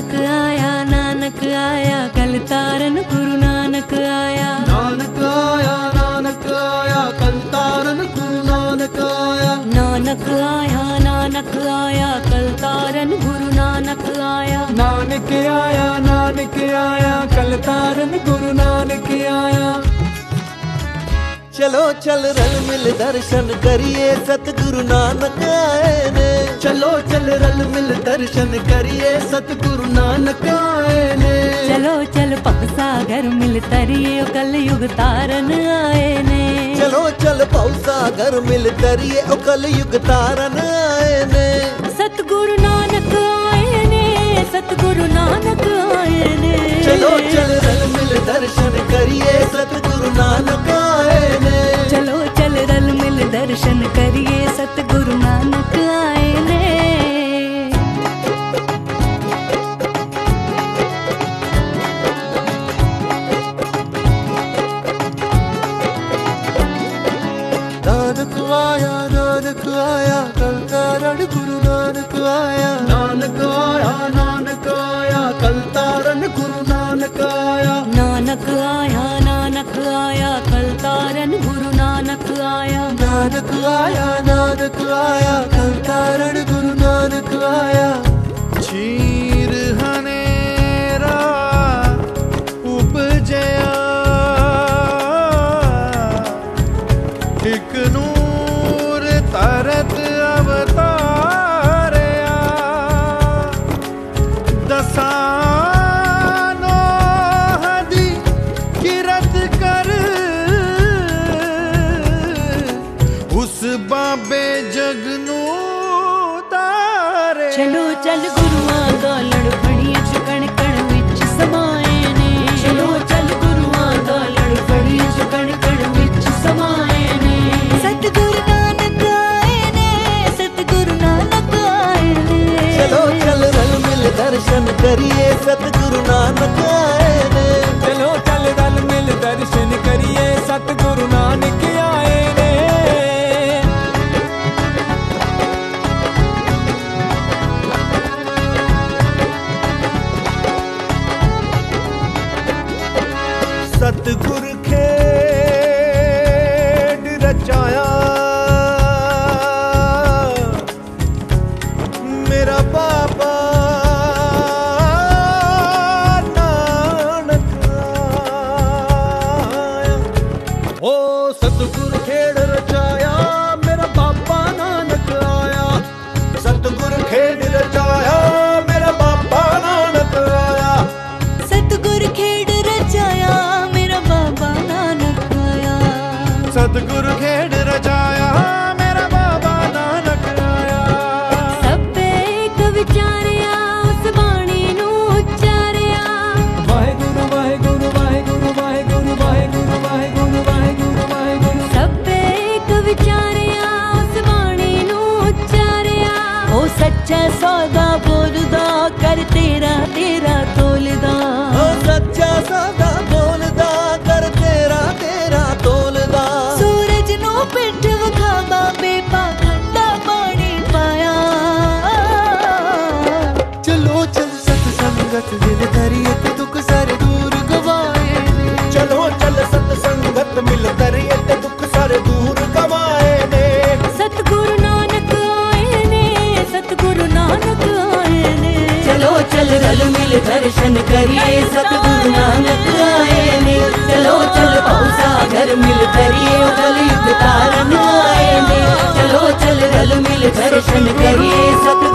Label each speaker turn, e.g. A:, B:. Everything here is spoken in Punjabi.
A: ਨਾਨਕ ਆਇਆ ਨਾਨਕ ਆਇਆ ਕਲ ਤਾਰਨ ਗੁਰੂ ਨਾਨਕ ਆਇਆ।
B: ਨਾਨਕ ਆਇਆ ਨਾਨਕ ਆਇਆ ਕਲ ਤਾਰਨ ਗੁਰੂ ਨਾਨਕ ਆਇਆ।
A: ਨਾਨਕ ਆਇਆ ਨਾਨਕ ਆਇਆ ਕਲ ਤਾਰਨ ਗੁਰੂ ਨਾਨਕ ਆਇਆ।
B: ਨਾਨਕ ਆਇਆ ਨਾਨਕ ਆਇਆ ਕਲ ਤਾਰਨ ਗੁਰੂ ਨਾਨਕ ਆਇਆ।
C: ਚਲੋ ਚੱਲ ਰਲ ਮਿਲ ਦਰਸ਼ਨ ਕਰੀਏ ਸਤਿਗੁਰੂ ਨਾਨਕ ਆਏ ਨੇ।
B: ਚਲੋ ਚੱਲ ਰਲ ਮਿਲ ਦਰਸ਼ਨ ਕਰੀਏ ਸਤਿਗੁਰੂ ਨਾਨਕ ਆਏ ਨੇ।
A: ਚਲੋ ਚਲ ਭਵ ਸਾਗਰ ਮਿਲ ਤਰੀਏ ਕਲ ਯੁਗ ਤਾਰਨ ਆਏ ਨੇ।
C: ਚਲੋ ਚੱਲ ਪਉ ਸਾਗਰ ਮਿਲ ਤਰੀਏ ਉਹ ਕਲ ਯੁਗ ਤਾਰਨ ਆਏ ਨੇ।
A: ਸਤਿਗੁਰੂ ਨਾਨਕ ਆਏ ਨੇ ਸਤਿਗੁਰੂ ਨਾਨਕ ਆਏ ਨੇ।
C: ਤਾਰਨ ਗੁਰੂ ਨਾਨਕ ਆਇਆ।
B: ਨਾਨਕ ਆਇਆ ਨਾਨਕ ਆਇਆ ਕਲ ਤਾਰਨ ਗੁਰੂ ਨਾਨਕ ਆਇਆ।
A: ਨਾਨਕ ਆਇਆ ਨਾਨਕ ਆਇਆ ਕਲ ਤਾਰਨ ਗੁਰੂ ਨਾਨਕ ਆਇਆ।
C: ਨਾਨਕ ਆਇਆ ਨਾਨਕ ਆਇਆ।
D: ਬਾਬੇ ਜਗ ਨੂੰ ਤਾਰੇ।
A: ਚਲੋ ਚੱਲ ਗੁਰੂਆਂ ਦਾ ਲੜ ਫੜੀਏ ਚ ਕਣ ਕਣ ਵਿੱਚ ਸਮਾਏ ਨੇ। ਚਲੋ ਚੱਲ ਗੁਰੂਆਂ ਦਾ ਲੜ ਫੜੀਏ ਚ ਕਣ ਕਣ ਵਿੱਚ ਸਮਾਏ ਨੇ। ਸਤਿਗੁਰੂ ਨਾਨਕ ਆਏ ਨੇ ਸਤਿਗੁਰੂ ਨਾਨਕ ਆਏ ਨੇ।
C: ਚਲੋ ਚੱਲ ਰਲ ਮਿਲ ਦਰਸ਼ਨ ਕਰੀਏ। ਸਤਿਗੁਰ
D: ਖੇਡ ਰਚਾਇਆ। ਮੇਰਾ ਬਾਬਾ ਨਾਨਕ ਆਇਆ।
B: ਓ
A: ਸੱਚਾ ਸੌਦਾ ਬੋਲਦਾ ਕਰ ਤੇਰਾ ਤੇਰਾ ਤੋਲਦਾ।
C: ਉਹ ਸੱਚਾ ਸਾਦਾ ਬੋਲਦਾ ਕਰ ਤੇਰਾ ਤੇਰਾ ਤੋਲਦਾ।
A: ਸੂਰਜ ਨੂੰ ਪਿੱਠ ਵਿਖਾ ਬਾਬੇ ਪਾਖੰਡਾ ਪਾਣੀ ਪਾਇਆ।
C: ਚਲੋ ਚੱਲ ਸਤ ਸੰਗਤ ਦਿਲ ਧਰੀਏ ਤੇ ਦੁੱਖ ਸਾਰੇ ਦੂਰ ਗਵਾਏ
D: ਚਲੋ ਚੱਲ ਸਤ ਸੰਗਤ ਮਿਲ
A: ਦਰਸ਼ਨ ਕਰੀਏ ਸਤਿਗੁਰੂ ਨਾਨਕ ਆਏ ਨੇ ਚਲੋ ਚਲ ਭਉ ਸਾਗਰ ਮਿਲ ਕਰੀਏ ਉਹ ਕਲਯੁਗ ਤਾਰਨ ਆਏ ਨੇ ਚਲੋ ਚਲ ਰਲ ਮਿਲ ਦਰਸ਼ਨ ਕਰੀਏ ਸਤਿਗੁਰੂ